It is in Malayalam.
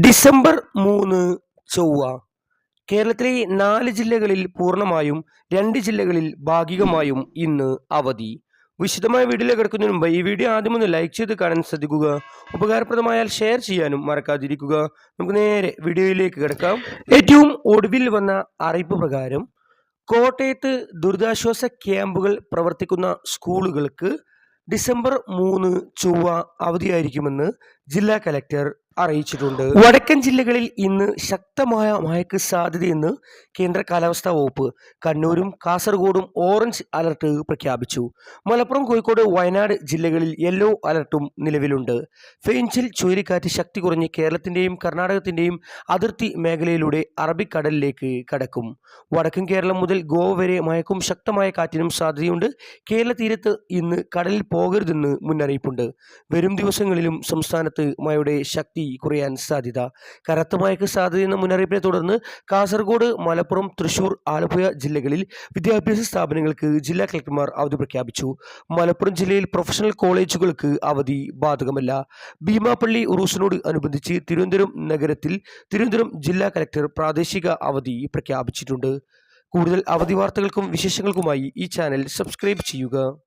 ഡിസംബർ മൂന്ന് ചൊവ്വ. കേരളത്തിലെ നാല് ജില്ലകളിൽ പൂർണമായും രണ്ട് ജില്ലകളിൽ ഭാഗികമായും ഇന്ന് അവധി. വിശദമായ വീഡിയോ കിടക്കുന്നതിന് മുമ്പ് ഈ വീഡിയോ ആദ്യം ഒന്ന് ലൈക്ക് ചെയ്ത് കാണാൻ ശ്രദ്ധിക്കുക. ഉപകാരപ്രദമായാൽ ഷെയർ ചെയ്യാനും മറക്കാതിരിക്കുക. നമുക്ക് നേരെ വീഡിയോയിലേക്ക് കിടക്കാം. ഏറ്റവും ഒടുവിൽ വന്ന അറിയിപ്പ് പ്രകാരം കോട്ടയത്ത് ദുരിതാശ്വാസ ക്യാമ്പുകൾ പ്രവർത്തിക്കുന്ന സ്കൂളുകൾക്ക് ഡിസംബർ മൂന്ന് ചൊവ്വ അവധിയായിരിക്കുമെന്ന് ജില്ലാ കലക്ടർ അറിയിച്ചിട്ടുണ്ട്. വടക്കൻ ജില്ലകളിൽ ഇന്ന് ശക്തമായ മഴയ്ക്ക് സാധ്യതയെന്ന് കേന്ദ്ര കാലാവസ്ഥാ വകുപ്പ് കണ്ണൂരും കാസർഗോഡും ഓറഞ്ച് അലർട്ട് പ്രഖ്യാപിച്ചു. മലപ്പുറം കോഴിക്കോട് വയനാട് ജില്ലകളിൽ യെല്ലോ അലർട്ടും നിലവിലുണ്ട്. ഫെയിൻസിൽ ചുഴലിക്കാറ്റ് ശക്തി കുറഞ്ഞ് കേരളത്തിന്റെയും കർണാടകത്തിന്റെയും അതിർത്തി മേഖലയിലൂടെ അറബിക്കടലിലേക്ക് കടക്കും. വടക്കൻ കേരളം മുതൽ ഗോവ വരെ മയക്കും ശക്തമായ കാറ്റിനും സാധ്യതയുണ്ട്. കേരള തീരത്ത് ഇന്ന് കടലിൽ പോകരുതെന്ന് മുന്നറിയിപ്പുണ്ട്. വരും ദിവസങ്ങളിലും സംസ്ഥാനത്ത് മഴയുടെ ശക്തി കുറയാൻ സാധ്യത. കനത്ത മഴയ്ക്ക് സാധ്യതയെന്ന മുന്നറിയിപ്പിനെ തുടർന്ന് കാസർഗോഡ് മലപ്പുറം തൃശൂർ ആലപ്പുഴ ജില്ലകളിൽ വിദ്യാഭ്യാസ സ്ഥാപനങ്ങൾക്ക് ജില്ലാ കളക്ടർമാർ അവധി പ്രഖ്യാപിച്ചു. മലപ്പുറം ജില്ലയിൽ പ്രൊഫഷണൽ കോളേജുകൾക്ക് അവധി ബാധകമല്ല. ഭീമാപ്പള്ളി ഉറൂസിനോട് അനുബന്ധിച്ച് തിരുവനന്തപുരം നഗരത്തിൽ തിരുവനന്തപുരം ജില്ലാ കളക്ടർ പ്രാദേശിക അവധി പ്രഖ്യാപിച്ചിട്ടുണ്ട്. കൂടുതൽ അവധി വാർത്തകൾക്കും വിശേഷങ്ങൾക്കുമായി ഈ ചാനൽ സബ്സ്ക്രൈബ് ചെയ്യുക.